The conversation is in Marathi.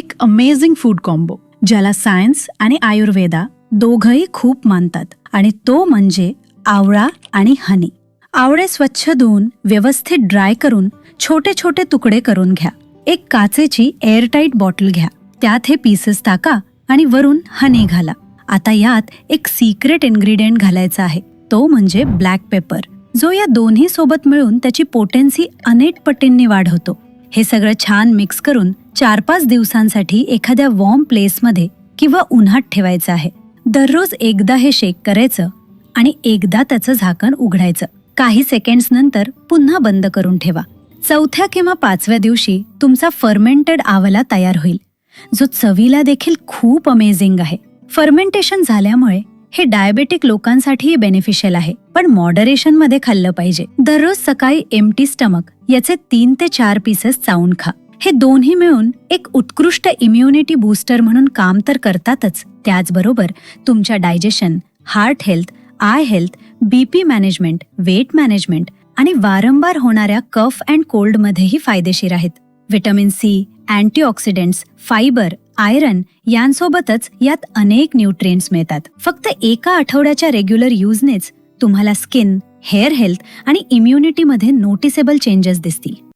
एक अमेझिंग फूड कॉम्बो ज्याला सायन्स आणि आयुर्वेदा दोघंही खूप मानतात. आणि तो म्हणजे आवळा आणि हनी आवळे स्वच्छ धुवून व्यवस्थित ड्राय करून छोटे छोटे तुकडे करून घ्या. एक काचेची एअरटाईट बॉटल घ्या. त्यात हे पीसेस टाका आणि वरून हनी घाला. आता यात एक सिक्रेट इन्ग्रेडियंट घालायचा आहे. तो म्हणजे ब्लॅक पेपर जो या दोन्ही सोबत मिळून त्याची पोटेन्सी अनेक पटींनी वाढवतो. हे सगळं छान मिक्स करून चार पाच दिवसांसाठी एखाद्या वॉर्म प्लेसमध्ये किंवा उन्हात ठेवायचं आहे. दररोज एकदा हे शेक करायचं आणि एकदा त्याचं झाकण उघडायचं. काही सेकंड्स नंतर पुन्हा बंद करून ठेवा. चौथ्या किंवा पाचव्या दिवशी तुमचा फर्मेंटेड आवला तयार होईल. जो चवीला देखील खूप अमेझिंग आहे. फर्मेंटेशन झाल्यामुळे हे डायबेटिक लोकांसाठीही बेनिफिशियल आहे पण मॉडरेशनमध्ये खाल्लं पाहिजे. दररोज सकाळी एमटी स्टमक याचे तीन ते चार पीसेस चावून खा. हे दोन्ही मिळून एक उत्कृष्ट इम्युनिटी बूस्टर म्हणून काम तर करतातच. त्याचबरोबर तुमच्या digestion heart health eye health BP management weight management आणि वारंवार होणाऱ्या कफ अँड कोल्डमध्येही फायदेशीर आहेत. Vitamin C antioxidants fibre iron यांसोबतच यात अनेक न्यूट्रिएंट्स मिळतात. फक्त एका आठवड्याच्या रेग्युलर युजनेच तुम्हाला स्किन हेअर हेल्थ आणि इम्युनिटीमध्ये नोटिसेबल चेंजेस दिसतील.